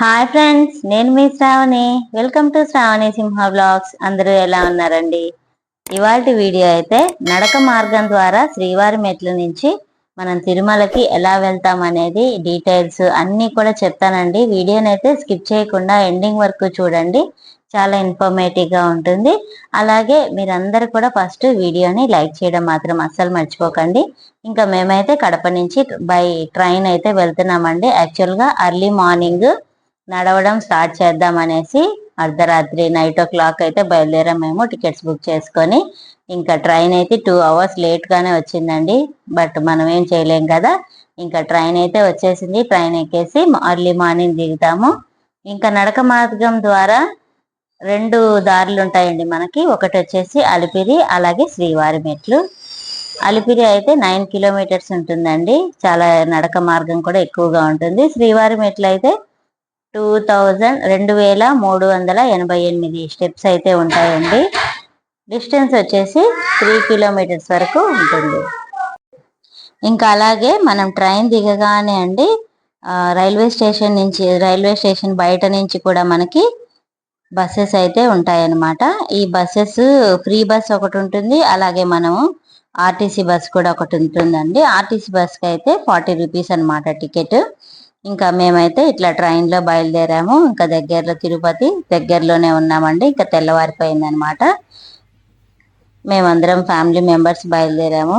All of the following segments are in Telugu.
హాయ్ ఫ్రెండ్స్ నేను మీ Shravani. Welcome to Shravani Simha vlogs అందరూ ఎలా ఉన్నారండి? ఇవాళ వీడియో అయితే నడక మార్గం ద్వారా శ్రీవారి మెట్ల నుంచి మనం తిరుమలకి ఎలా వెళ్తాం అనేది డీటెయిల్స్ అన్నీ కూడా చెప్తానండి. వీడియోని అయితే స్కిప్ చేయకుండా ఎండింగ్ వరకు చూడండి. చాలా ఇన్ఫర్మేటివ్గా ఉంటుంది. అలాగే మీరందరూ కూడా ఫస్ట్ వీడియోని లైక్ చేయడం మాత్రం అస్సలు మర్చిపోకండి. ఇంకా మేమైతే కడప నుంచి బై ట్రైన్ అయితే వెళ్తున్నామండి. యాక్చువల్గా అర్లీ మార్నింగ్ నడవడం స్టార్ట్ చేద్దాం అనేసి అర్ధరాత్రి నైట్ ఓ క్లాక్ అయితే బయలుదేరాం మేము టికెట్స్ బుక్ చేసుకొని. ఇంకా ట్రైన్ అయితే టూ అవర్స్ లేట్గానే వచ్చిందండి బట్ మనం ఏం చేయలేం కదా. ఇంకా ట్రైన్ అయితే వచ్చేసింది ట్రైన్ ఎక్కేసి అర్లీ మార్నింగ్ దిగుతాము. ఇంకా నడక మార్గం ద్వారా రెండు దారులు ఉంటాయండి మనకి ఒకటి వచ్చేసి అలిపిరి అలాగే శ్రీవారి మెట్లు. అలిపిరి అయితే నైన్ కిలోమీటర్స్ ఉంటుందండి చాలా నడక మార్గం కూడా ఎక్కువగా ఉంటుంది. శ్రీవారి మెట్లు అయితే టూ థౌజండ్ రెండు వేల మూడు వందల ఎనభై ఎనిమిది స్టెప్స్ అయితే ఉంటాయండి. డిస్టెన్స్ వచ్చేసి త్రీ కిలోమీటర్స్ వరకు ఉంటుంది. ఇంకా అలాగే మనం ట్రైన్ దిగగానే అండి రైల్వే స్టేషన్ నుంచి రైల్వే స్టేషన్ బయట నుంచి కూడా మనకి బస్సెస్ అయితే ఉంటాయన్నమాట. ఈ బస్సెస్ ఫ్రీ బస్ ఒకటి ఉంటుంది అలాగే మనము ఆర్టీసీ బస్ కూడా ఒకటి ఉంటుందండి. ఆర్టీసీ బస్కి అయితే ఫార్టీ రూపీస్ అనమాట టికెట్. ఇంకా మేమైతే ఇట్లా ట్రైన్లో బయలుదేరాము. ఇంకా దగ్గరలో తిరుపతి దగ్గరలోనే ఉన్నామండి. ఇంకా తెల్లవారిపోయింది అనమాట మేమందరం ఫ్యామిలీ మెంబర్స్ బయలుదేరాము.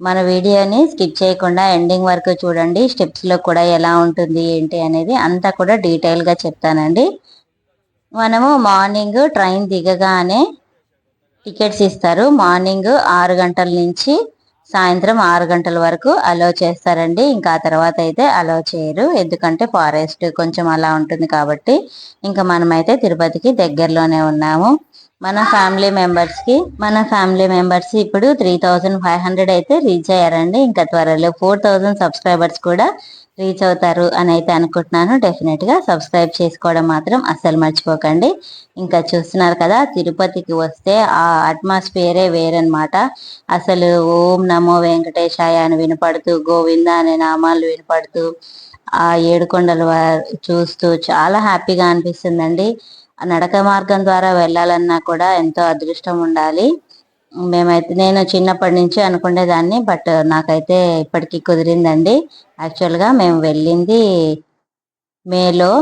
మన వీడియోని స్కిప్ చేయకుండా ఎండింగ్ వరకు చూడండి. స్టెప్స్లో కూడా ఎలా ఉంటుంది ఏంటి అనేది అంతా కూడా డీటెయిల్గా చెప్తానండి. మనము మార్నింగ్ ట్రైన్ దిగగానే టికెట్స్ ఇస్తారు. మార్నింగ్ ఆరు గంటల నుంచి సాయంత్రం ఆరు గంటల వరకు అలో చేస్తారండి. ఇంకా ఆ తర్వాత అయితే అలో చేయరు. ఎందుకంటే ఫారెస్ట్ కొంచెం అలా ఉంటుంది కాబట్టి ఇంకా మనమైతే తిరుపతికి దగ్గరలోనే ఉన్నాము. మన ఫ్యామిలీ మెంబర్స్కి మన ఫ్యామిలీ మెంబర్స్ ఇప్పుడు త్రీ థౌజండ్ ఫైవ్ హండ్రెడ్ అయితే రీచ్ అయ్యారండి. ఇంకా త్వరలో ఫోర్ థౌజండ్ సబ్స్క్రైబర్స్ కూడా రీచ్ అవుతారు అని అయితే అనుకుంటున్నాను. డెఫినెట్గా సబ్స్క్రైబ్ చేసుకోవడం మాత్రం అస్సలు మర్చిపోకండి. ఇంకా చూస్తున్నారు కదా తిరుపతికి వస్తే ఆ అట్మాస్ఫియరే వేరనమాట అసలు ఓం నమో వెంకటేశాయ అని వినపడుతూ గోవింద అనే నామాలు వినపడుతూ ఆ ఏడుకొండలు చూస్తూ చాలా హ్యాపీగా అనిపిస్తుందండి. నడక మార్గం ద్వారా వెళ్ళాలన్నా కూడా ఎంతో అదృష్టం ఉండాలి. మేమైతే నేను చిన్నప్పటి నుంచి అనుకునేదాన్ని బట్ నాకైతే ఇప్పటికీ కుదిరిందండి. యాక్చువల్గా మేము వెళ్ళింది మేలో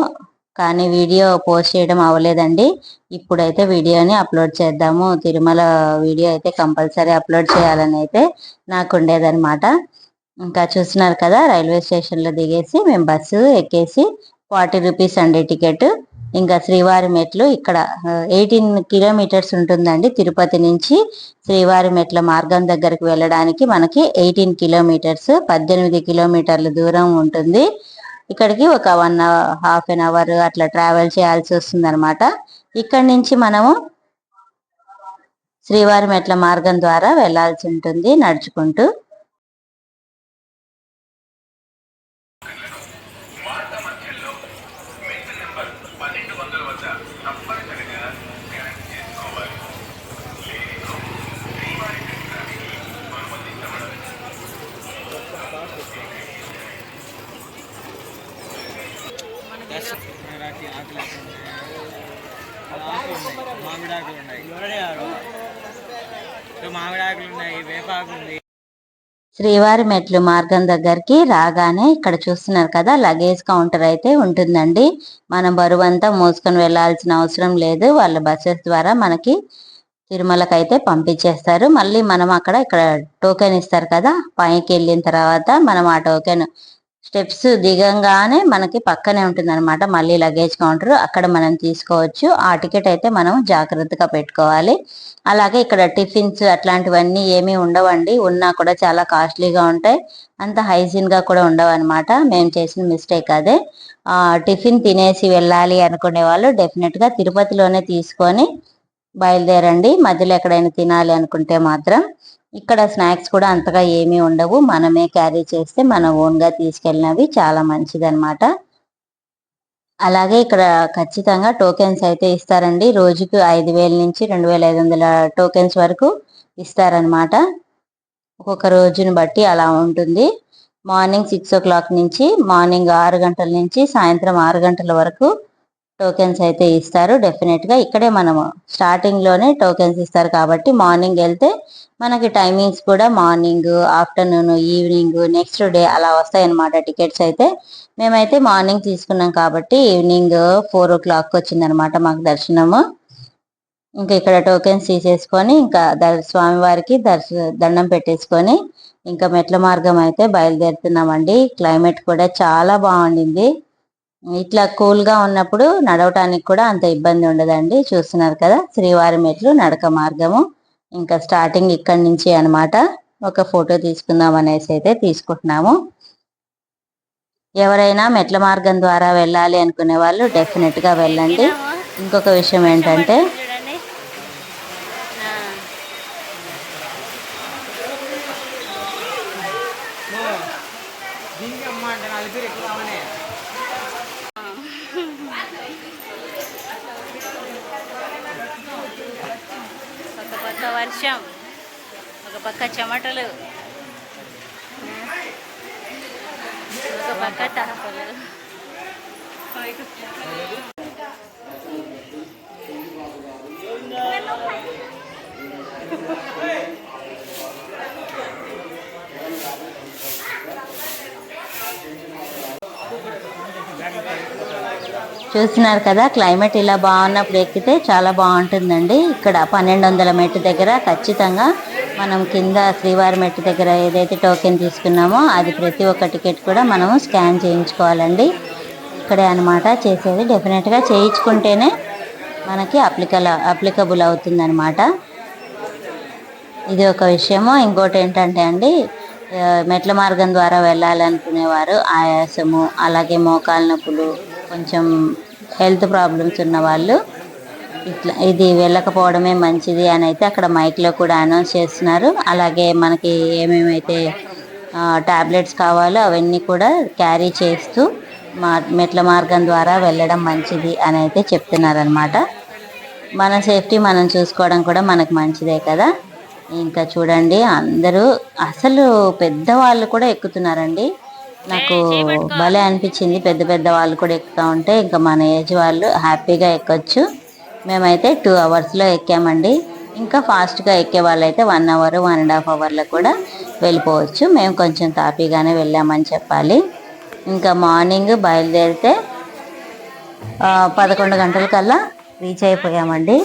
కానీ వీడియో పోస్ట్ చేయడం అవ్వలేదండి. ఇప్పుడైతే వీడియోని అప్లోడ్ చేద్దాము. తిరుమల వీడియో అయితే కంపల్సరీ అప్లోడ్ చేయాలని అయితే నాకు ఉండేదన్నమాట ఇంకా చూస్తున్నారు కదా రైల్వే స్టేషన్లో దిగేసి మేము బస్సు ఎక్కేసి ఫార్టీ రూపీస్ అండి టికెట్. ఇంకా శ్రీవారి మెట్లు ఇక్కడ ఎయిటీన్ కిలోమీటర్స్ ఉంటుందండి తిరుపతి నుంచి. శ్రీవారి మెట్ల మార్గం దగ్గరకు వెళ్ళడానికి మనకి ఎయిటీన్ కిలోమీటర్స్ పద్దెనిమిది కిలోమీటర్ల దూరం ఉంటుంది. ఇక్కడికి ఒక వన్ హాఫ్ అన్ అవర్ అట్లా ట్రావెల్ చేయాల్సి వస్తుంది అనమాట ఇక్కడ నుంచి మనము శ్రీవారి మెట్ల మార్గం ద్వారా వెళ్ళాల్సి ఉంటుంది నడుచుకుంటూ మామిడాకులు ఉన్నాయి మామిడాకులు ఉన్నాయి వేపాకు ఉంది శ్రీవారి మెట్లు మార్గం దగ్గరికి రాగానే ఇక్కడ చూస్తున్నారు కదా లగేజ్ కౌంటర్ అయితే ఉంటుందండి. మనం బరువంతా మోసుకొని వెళ్ళాల్సిన అవసరం లేదు. వాళ్ళ బస్సెస్ ద్వారా మనకి తిరుమలకి అయితే పంపించేస్తారు. మళ్ళీ మనం అక్కడ ఇక్కడ టోకెన్ ఇస్తారు కదా పైకి వెళ్ళిన తర్వాత మనం ఆ టోకెన్ స్టెప్స్ దిగంగానే మనకి పక్కనే ఉంటుంది అనమాట మళ్ళీ లగేజ్ కౌంటర్ అక్కడ మనం తీసుకోవచ్చు. ఆ టికెట్ అయితే మనం జాగ్రత్తగా పెట్టుకోవాలి. అలాగే ఇక్కడ టిఫిన్స్ అట్లాంటివన్నీ ఏమీ ఉండవండి. ఉన్నా కూడా చాలా కాస్ట్లీగా ఉంటాయి. అంత హైజీన్గా కూడా ఉండవు అనమాట మేము చేసిన మిస్టేక్ అదే. టిఫిన్ తినేసి వెళ్ళాలి అనుకునే వాళ్ళు డెఫినెట్గా తిరుపతిలోనే తీసుకొని బయలుదేరండి. మధ్యలో ఎక్కడైనా తినాలి అనుకుంటే మాత్రం. ఇక్కడ స్నాక్స్ కూడా అంతగా ఏమీ ఉండవు. మనమే క్యారీ చేస్తే మన ఓన్గా తీసుకెళ్ళినవి చాలా మంచిది అనమాట అలాగే ఇక్కడ ఖచ్చితంగా టోకెన్స్ అయితే ఇస్తారండి. రోజుకు ఐదు వేల నుంచి రెండు వేల ఐదు వందల టోకెన్స్ వరకు ఇస్తారనమాట ఒక్కొక్క రోజుని బట్టి అలా ఉంటుంది. మార్నింగ్ సిక్స్ ఓ క్లాక్ నుంచి మార్నింగ్ ఆరు గంటల నుంచి సాయంత్రం ఆరు గంటల వరకు టోకెన్స్ అయితే ఇస్తారు. డెఫినెట్గా ఇక్కడే మనము స్టార్టింగ్లోనే టోకెన్స్ ఇస్తారు కాబట్టి మార్నింగ్ వెళ్తే మనకి టైమింగ్స్ కూడా morning afternoon evening next day అలా వస్తాయన్నమాట టికెట్స్ అయితే. మేమైతే మార్నింగ్ తీసుకున్నాం కాబట్టి ఈవినింగ్ ఫోర్ ఓ క్లాక్ వచ్చిందనమాట మాకు దర్శనము. ఇంకా ఇక్కడ టోకెన్స్ తీసేసుకొని ఇంకా ద- స్వామివారికి దర్శ దండం పెట్టేసుకొని ఇంకా మెట్ల మార్గం అయితే బయలుదేరుతున్నామండి. క్లైమేట్ కూడా చాలా బాగుండింది. ఇట్లా కూల్గా ఉన్నప్పుడు నడవటానికి కూడా అంత ఇబ్బంది ఉండదండి. చూస్తున్నారు కదా శ్రీవారి మెట్లు నడక మార్గము. ఇంకా స్టార్టింగ్ ఇక్కడి నుంచి అన్నమాట. ఒక ఫోటో తీసుకుందాం అనేసి అయితే తీసుకుంటున్నాము. ఎవరైనా మెట్ల మార్గం ద్వారా వెళ్ళాలి అనుకునే వాళ్ళు డెఫినెట్గా వెళ్ళండి ఇంకొక విషయం ఏంటంటే చూడండి ఆ, దీనికి అమ్మ అంటే నా దగ్గర ఎక్కువ అవనే ఒక పక్క వర్షం ఒక పక్క చెమటలు ఒక పక్క తాపలు చూస్తున్నారు కదా క్లైమేట్ ఇలా బాగున్నప్పుడు ఎక్కితే చాలా బాగుంటుందండి. ఇక్కడ పన్నెండు వందల మెట్టు దగ్గర ఖచ్చితంగా మనం కింద శ్రీవారి మెట్టు దగ్గర ఏదైతే టోకెన్ తీసుకున్నామో అది ప్రతి ఒక్క టికెట్ కూడా మనం స్కాన్ చేయించుకోవాలండి. ఇక్కడే అన్నమాట చేసేది. డెఫినెట్గా చేయించుకుంటేనే మనకి అప్లికల అప్లికబుల్ అవుతుందన్నమాట. ఇది ఒక విషయము. ఇంకోటి ఏంటంటే అండి మెట్ల మార్గం ద్వారా వెళ్ళాలనుకునేవారు. ఆయాసము అలాగే మోకాలు నొప్పులు కొంచెం హెల్త్ ప్రాబ్లమ్స్ ఉన్నవాళ్ళు ఇట్లా ఇది వెళ్ళకపోవడమే మంచిది అని అయితే అక్కడ మైక్లో కూడా అనౌన్స్ చేస్తున్నారు. అలాగే మనకి ఏమేమైతే టాబ్లెట్స్ కావాలో అవన్నీ కూడా క్యారీ చేస్తూ మా మెట్ల మార్గం ద్వారా వెళ్ళడం మంచిది అని అయితే చెప్తున్నారనమాట మన సేఫ్టీ మనం చూసుకోవడం కూడా మనకు మంచిదే కదా. ఇంకా చూడండి అందరూ అసలు పెద్దవాళ్ళు కూడా ఎక్కుతున్నారండి. నాకు భలే అనిపించింది పెద్ద పెద్ద వాళ్ళు కూడా ఎక్కుతా ఉంటే ఇంకా మన ఏజ్ వాళ్ళు హ్యాపీగా ఎక్కొచ్చు. మేమైతే టూ అవర్స్లో ఎక్కామండి. ఇంకా ఫాస్ట్గా ఎక్కే వాళ్ళైతే one hour one and half అవర్లో కూడా వెళ్ళిపోవచ్చు. మేము కొంచెం తాపీగానే వెళ్ళామని చెప్పాలి. ఇంకా మార్నింగ్ బయలుదేరితే పదకొండు గంటల కల్లా రీచ్ అయిపోయామండి.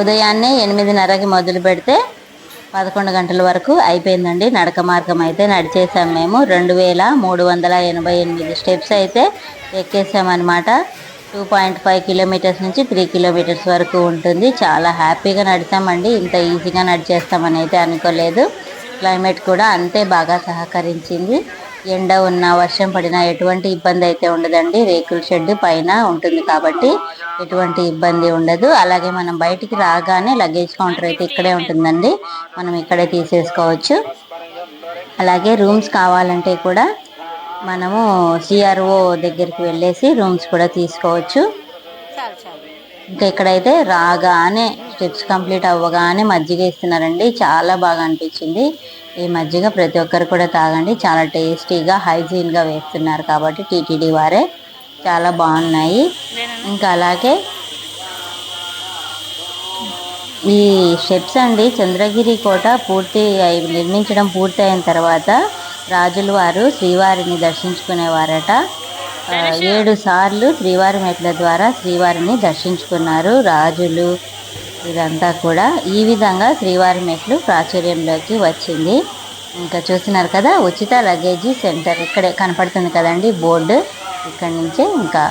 ఉదయాన్నే ఎనిమిదిన్నరకి మొదలు పెడితే పదకొండు గంటల వరకు అయిపోయిందండి. నడక మార్గం అయితే నడిచేసాం మేము. రెండు వేల మూడు వందల ఎనభై ఎనిమిది స్టెప్స్ అయితే ఎక్కేసామన్నమాట టూ పాయింట్ ఫైవ్ కిలోమీటర్స్ నుంచి త్రీ కిలోమీటర్స్ వరకు ఉంటుంది. చాలా హ్యాపీగా నడిచామండి. ఇంత ఈజీగా నడిచేస్తామని అయితే అనుకోలేదు. క్లైమేట్ కూడా అంతే బాగా సహకరించింది. ఎండ ఉన్న వర్షం పడినా ఎటువంటి ఇబ్బంది అయితే ఉండదండి. రేకుల షెడ్ పైన ఉంటుంది కాబట్టి ఎటువంటి ఇబ్బంది ఉండదు. అలాగే మనం బయటికి రాగానే లగేజ్ కౌంటర్ అయితే ఇక్కడే ఉంటుందండి. మనం ఇక్కడే తీసేసుకోవచ్చు. అలాగే రూమ్స్ కావాలంటే కూడా మనము సిఆర్ఓ దగ్గరికి వెళ్ళేసి రూమ్స్ కూడా తీసుకోవచ్చు. ఇంకా ఇక్కడైతే రాగానే స్టెప్స్ కంప్లీట్ అవ్వగానే మజ్జిగ ఇస్తున్నారండి చాలా బాగా అనిపించింది. ఈ మజ్జిగ ప్రతి ఒక్కరు కూడా తాగండి. చాలా టేస్టీగా హైజీన్గా వేస్తున్నారు కాబట్టి టీటీడీ వారే. చాలా బాగున్నాయి. ఇంకా అలాగే ఈ స్టెప్స్ అండి చంద్రగిరి కోట పూర్తి నిర్మించడం పూర్తి అయిన తర్వాత రాజుల వారు శ్రీవారిని దర్శించుకునేవారట. ఏడు సార్లు శ్రీవారి మెట్ల ద్వారా శ్రీవారిని దర్శించుకున్నారు. రాజులు ఇదంతా కూడా ఈ విధంగా శ్రీవారి మెట్లు ప్రాచుర్యంలోకి వచ్చింది. ఇంకా చూస్తున్నారు కదా ఉచిత లగేజీ సెంటర్ ఇక్కడే కనపడుతుంది కదండి బోర్డు. ఇక్కడ నుంచే ఇంకా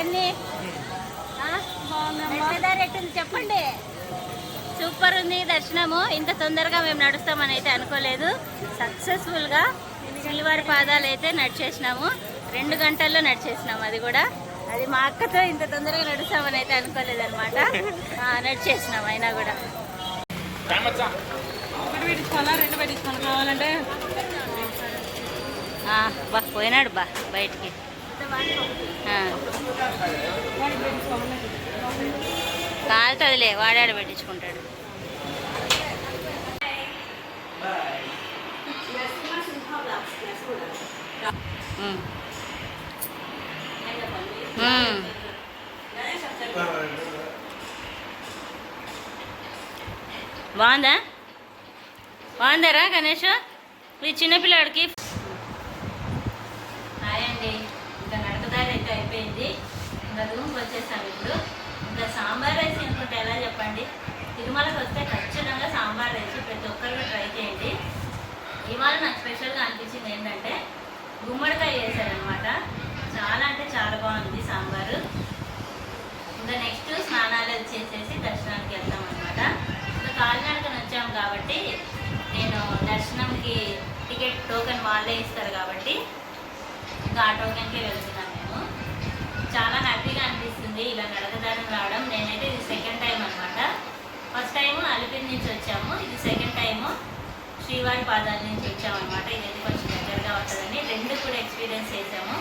ఎన్ని ఎట్లా ఎట్టుంది చెప్పండి. సూపర్ ఉంది దర్శనము. ఇంత తొందరగా మేము నడుస్తామని అయితే అనుకోలేదు. సక్సెస్ఫుల్గా శ్రీవారి పాదాలు అయితే నడిచేసినాము. రెండు గంటల్లో నడిచేసినాము అది కూడా. అది మా అక్కతో ఇంత తొందరగా నడుస్తామని అయితే అనుకోలేదు అనమాట నడిచేసినాం అయినా కూడా. ఒకటి పెట్టించుకోవాలా రెండు పెట్టించుకోవాలి కావాలంటే. ఆ, బా పోయినాడు బా బయటికి. కాలుతుందిలే వాడాడు పెట్టించుకుంటాడు. బాగుందా? బాగుందరా గణేష్? ఈ చిన్నపిల్లాడికి హాయ్ అండి ఇంకా నడకదారి అయితే అయిపోయింది ఇంకా రూమ్కి వచ్చేసాం ఇప్పుడు. ఇంకా సాంబార్ రైస్ అనుకుంటే ఎలా చెప్పండి? తిరుమలకి వస్తే ఖచ్చితంగా సాంబార్ రైస్ ప్రతి ఒక్కరు ట్రై చేయండి. ఇవాళ నాకు స్పెషల్గా అనిపించింది ఏంటంటే గుమ్మడికాయ వేసారనమాట చాలా అంటే చాలా బాగుంది సాంబారు. ఇంకా నెక్స్ట్ స్నానాలు చేసేసి దర్శనానికి వెళ్తాం అనమాట ఇంకా కాలినడకన వచ్చాం కాబట్టి నేను దర్శనంకి టికెట్ టోకెన్ వాళ్ళే ఇస్తారు కాబట్టి ఇంకా ఆ టోకెన్కే వెళ్తున్నాను. చాలా హ్యాపీగా అనిపిస్తుంది ఇలా నడకదారం రావడం. నేనైతే ఇది సెకండ్ టైం అనమాట ఫస్ట్ టైం అలిపిరి నుంచి వచ్చాము. ఇది సెకండ్ టైము శ్రీవారి పాదాల నుంచి వచ్చామన్నమాట. ఇదైతే కొంచెం దగ్గరగా ఉంటుందని రెండు కూడా ఎక్స్పీరియన్స్ చేసాము.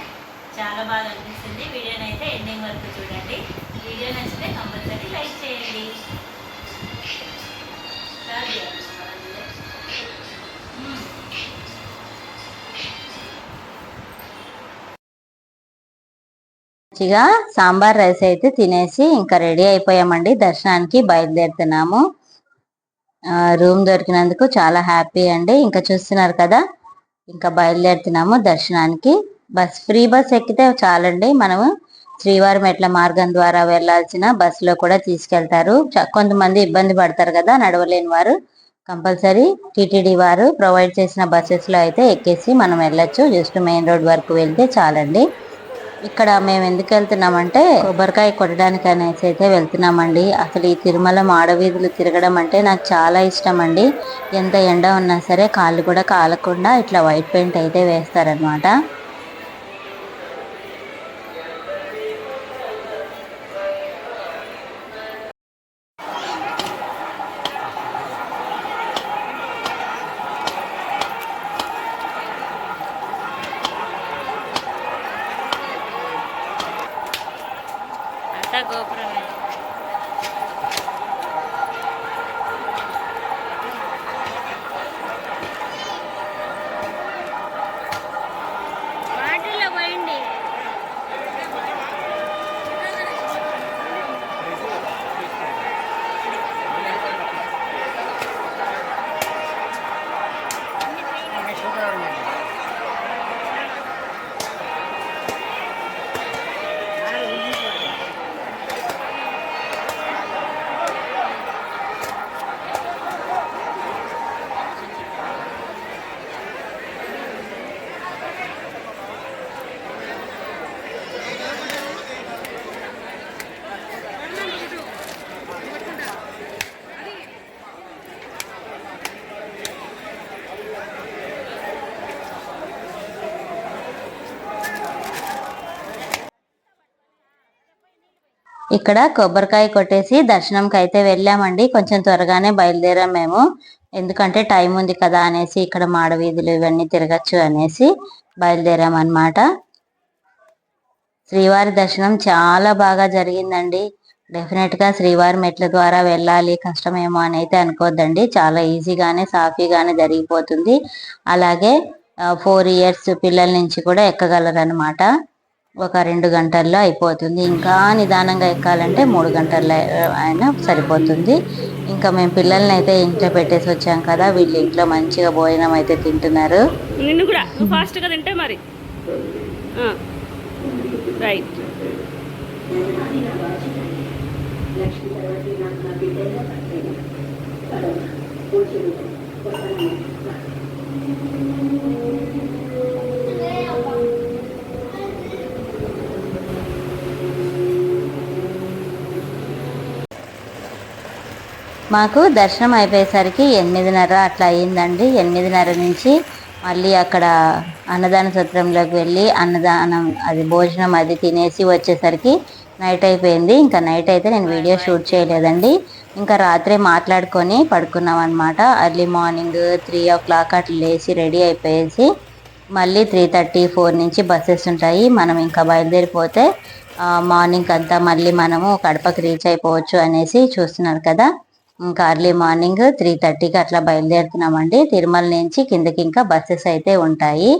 చాలా బాగా అనిపిస్తుంది. వీడియోని అయితే ఎండింగ్ వరకు చూడండి. వీడియో నచ్చితే కంపల్సరీ లైక్ చేయండి. మంచిగా సాంబార్ రైస్ అయితే తినేసి ఇంకా రెడీ అయిపోయామండి. దర్శనానికి బయలుదేరుతున్నాము. రూమ్ దొరికినందుకు చాలా హ్యాపీ అండి. ఇంకా చూస్తున్నారు కదా ఇంకా బయలుదేరుతున్నాము దర్శనానికి. బస్ ఫ్రీ బస్ ఎక్కితే చాలండి. మనము శ్రీవారి మెట్ల మార్గం ద్వారా వెళ్ళాల్సిన బస్సులో కూడా తీసుకెళ్తారు. చ- కొంతమంది ఇబ్బంది పడతారు కదా నడవలేని వారు. కంపల్సరీ టీటీడీ వారు ప్రొవైడ్ చేసిన బస్సెస్లో అయితే ఎక్కేసి మనం వెళ్ళొచ్చు. జస్ట్ మెయిన్ రోడ్ వరకు వెళ్తే చాలండి. ఇక్కడ మేము ఎందుకు వెళ్తున్నామంటే కొబ్బరికాయ కొట్టడానికి అనేసి అయితే వెళ్తున్నామండి. అసలు ఈ తిరుమల మాడవీధులు తిరగడం అంటే నాకు చాలా ఇష్టం అండి ఎంత ఎండ ఉన్నా సరే కాళ్ళు కూడా కాలకుండా ఇట్లా వైట్ పెయింట్ అయితే వేస్తారనమాట ఇక్కడ కొబ్బరికాయ కొట్టేసి దర్శనంకి అయితే వెళ్ళామండి. కొంచెం త్వరగానే బయలుదేరాం మేము. ఎందుకంటే టైం ఉంది కదా అనేసి ఇక్కడ మాడవీధులు ఇవన్నీ తిరగచ్చు అనేసి బయలుదేరాం అన్నమాట శ్రీవారి దర్శనం చాలా బాగా జరిగిందండి. డెఫినెట్గా శ్రీవారి మెట్ల ద్వారా వెళ్ళాలి కష్టమేమో అని అయితే అనుకోవద్దండి చాలా ఈజీగానే సాఫీగానే జరిగిపోతుంది. అలాగే ఫోర్ ఇయర్స్ పిల్లల నుంచి కూడా ఎక్కగలరు అనమాట ఒక రెండు గంటల్లో అయిపోతుంది. ఇంకా నిదానంగా ఎక్కాలంటే మూడు గంటల్లో అయినా సరిపోతుంది. ఇంకా మేము పిల్లల్ని అయితే ఇంట్లో పెట్టేసి వచ్చాం కదా వీళ్ళు ఇంట్లో మంచిగా భోజనం అయితే తింటున్నారు. నిన్ను కూడా నువ్వు ఫాస్ట్గా తింటే మరి. రైట్. మాకు దర్శనం అయిపోయేసరికి ఎనిమిదిన్నర అట్లా అయ్యిందండి. ఎనిమిదిన్నర నుంచి మళ్ళీ అక్కడ అన్నదాన సత్రంలోకి వెళ్ళి అన్నదానం అది భోజనం అది తినేసి వచ్చేసరికి నైట్ అయిపోయింది. ఇంకా నైట్ అయితే నేను వీడియో షూట్ చేయలేదండి. ఇంకా రాత్రే మాట్లాడుకొని పడుకున్నాం అనమాట early morning three o'clock అట్లా లేచి రెడీ అయిపోయేసి మళ్ళీ త్రీ థర్టీ ఫోర్ నుంచి బస్సెస్ ఉంటాయి. మనం ఇంకా బయలుదేరిపోతే మార్నింగ్ అంతా మళ్ళీ మనము కడపకి రీచ్ అయిపోవచ్చు అనేసి చూస్తున్నారు కదా. ఇంకా అర్లీ మార్నింగ్ త్రీ థర్టీకి అట్లా బయలుదేరుతున్నామండి. తిరుమల నుంచి కిందకి ఇంకా బస్సెస్ అయితే ఉంటాయి.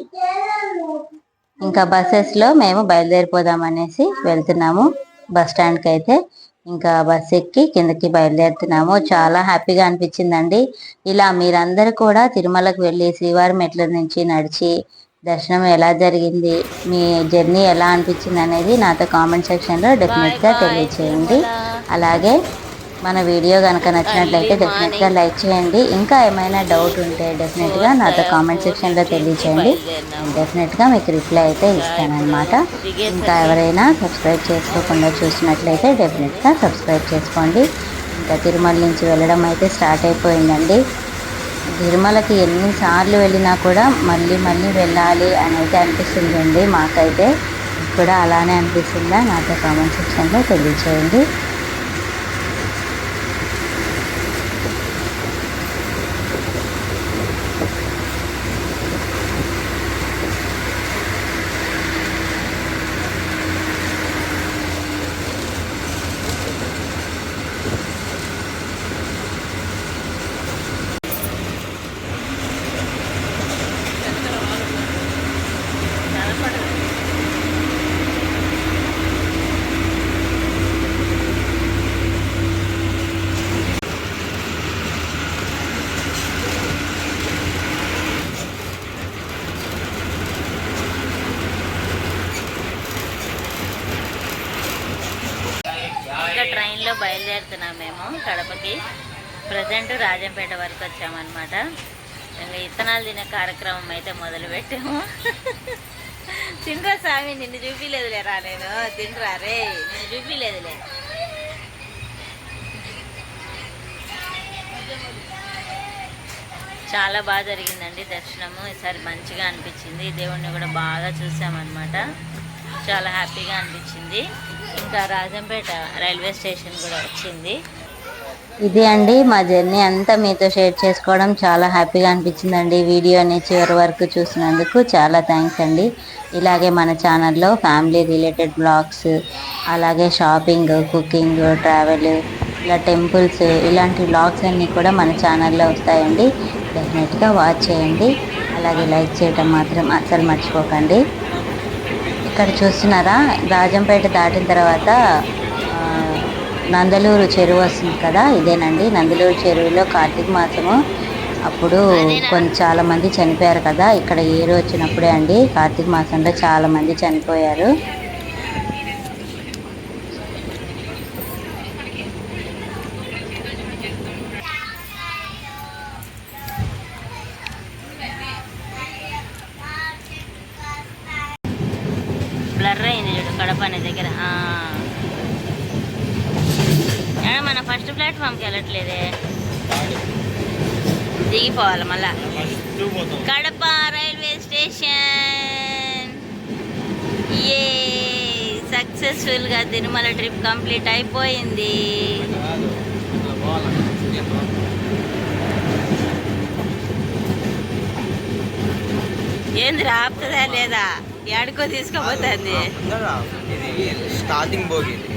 ఇంకా బస్సెస్లో మేము బయలుదేరిపోదాం అనేసి వెళ్తున్నాము. బస్ స్టాండ్కి అయితే ఇంకా బస్ ఎక్కి కిందకి బయలుదేరుతున్నాము. చాలా హ్యాపీగా అనిపించిందండి. ఇలా మీరందరూ కూడా తిరుమలకు వెళ్ళి శ్రీవారి మెట్ల నుంచి నడిచి దర్శనం ఎలా జరిగింది మీ జర్నీ ఎలా అనిపించింది అనేది నాతో కామెంట్ సెక్షన్లో డెఫినెట్గా తెలియచేయండి. అలాగే మన వీడియో కనుక నచ్చినట్లయితే డెఫినెట్గా లైక్ చేయండి. ఇంకా ఏమైనా డౌట్ ఉంటే డెఫినెట్గా నాతో కామెంట్ సెక్షన్లో తెలియచేయండి. నేను డెఫినెట్గా మీకు రిప్లై అయితే ఇస్తానన్నమాట. ఇంకా ఎవరైనా సబ్స్క్రైబ్ చేసుకోకుండా చూసినట్లయితే డెఫినెట్గా సబ్స్క్రైబ్ చేసుకోండి. ఇంకా తిరుమల నుంచి వెళ్ళడం అయితే స్టార్ట్ అయిపోయిందండి. తిరుమలకి ఎన్నిసార్లు వెళ్ళినా కూడా మళ్ళీ మళ్ళీ వెళ్ళాలి అని అయితే అనిపిస్తుందండి మాకైతే. మీకు కూడా అలానే అనిపిస్తుందా? నాతో కామెంట్ సెక్షన్లో తెలియచేయండి ఇంకా ట్రైన్లో వచ్చాము. కడపకి ప్రజెంట్ రాజంపేట వరకు వచ్చామన్నమాట. ఇంకా ఇత్తనాలు తినే కార్యక్రమం అయితే మొదలు పెట్టాము. తినరా స్వామి నిన్ను చూపిలేదులేరా నేను. తినరా రే నిన్ను చూపిలేదులే. చాలా బాగా జరిగిందండి దర్శనము. ఈసారి మంచిగా అనిపించింది. దేవుణ్ణి కూడా బాగా చూసామన్నమాట. చాలా హ్యాపీగా అనిపించింది. ఇంకా రాజంపేట రైల్వే స్టేషన్ కూడా వచ్చింది. ఇది అండి మా జర్నీ అంతా మీతో షేర్ చేసుకోవడం చాలా హ్యాపీగా అనిపించిందండి. వీడియోని చివరి వరకు చూసినందుకు చాలా థ్యాంక్స్ అండి. ఇలాగే మన ఛానల్లో ఫ్యామిలీ రిలేటెడ్ బ్లాగ్స్ అలాగే షాపింగ్ కుకింగ్ ట్రావెల్ ఇలా టెంపుల్స్ ఇలాంటి బ్లాగ్స్ అన్నీ కూడా మన ఛానల్లో వస్తాయండి. డెఫినెట్గా వాచ్ చేయండి. అలాగే లైక్ చేయడం మాత్రం అస్సలు మర్చిపోకండి. ఇక్కడ చూస్తున్నారా? రాజంపేట దాటిన తర్వాత నందలూరు చెరువు వస్తుంది కదా ఇదేనండి. నందలూరు చెరువులో కార్తీక మాసము. అప్పుడు కొంచెం చాలా మంది చనిపోయారు కదా ఇక్కడ ఏరు వచ్చినప్పుడే అండి. కార్తీక మాసంలో చాలా మంది చనిపోయారు బ్లర్ అయింది చూడు కడప అనే దగ్గర ఆ. ఏడ మన ఫస్ట్ ప్లాట్ఫామ్కి వెళ్ళట్లేదే దిగిపోవాలి మళ్ళా కడప రైల్వే స్టేషన్ ఏ సక్సెస్ఫుల్గా తిరుమల ట్రిప్ కంప్లీట్ అయిపోయింది ఏంది ఆపుతుందా లేదా ఎక్కడికో తీసుకోపోతుంది ముందర ఇది స్టార్టింగ్ భోగి ఇది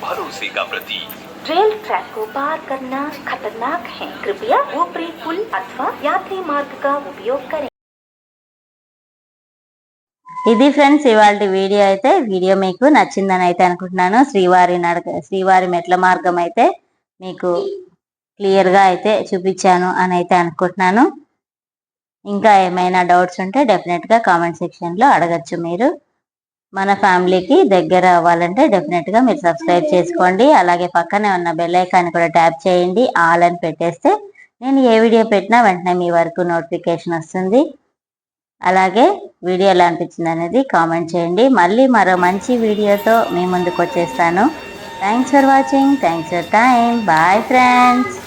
भरोसे का प्रतीक रेल ट्रैक को पार करना खतरनाक है कृपया ऊपरी पुल अथवा यात्री मार्ग का उपयोग करें ఇది ఫ్రెండ్స్ ఇవాళ వీడియో అయితే వీడియో మీకు నచ్చిందని అయితే అనుకుంటున్నాను శ్రీవారి నడక శ్రీవారి మెట్ల మార్గం అయితే మీకు క్లియర్ గా అయితే చూపించాను అని అయితే అనుకుంటున్నాను ఇంకా ఏమైనా డౌట్స్ ఉంటే డెఫినెట్ గా కామెంట్ సెక్షన్ లో అడగచ్చు మీరు మన ఫ్యామిలీకి దగ్గర అవ్వాలంటే డెఫినెట్గా మీరు సబ్స్క్రైబ్ చేసుకోండి. అలాగే పక్కనే ఉన్న బెల్ ఐకాన్ కూడా ట్యాప్ చేయండి. ఆల్ అని పెట్టేస్తే నేను ఏ వీడియో పెట్టినా వెంటనే మీ వరకు నోటిఫికేషన్ వస్తుంది. అలాగే వీడియో ఎలా అనిపించింది అనేది కామెంట్ చేయండి. మళ్ళీ మరో మంచి వీడియోతో మీ ముందుకు వచ్చేస్తాను. Thanks for watching thanks for time bye friends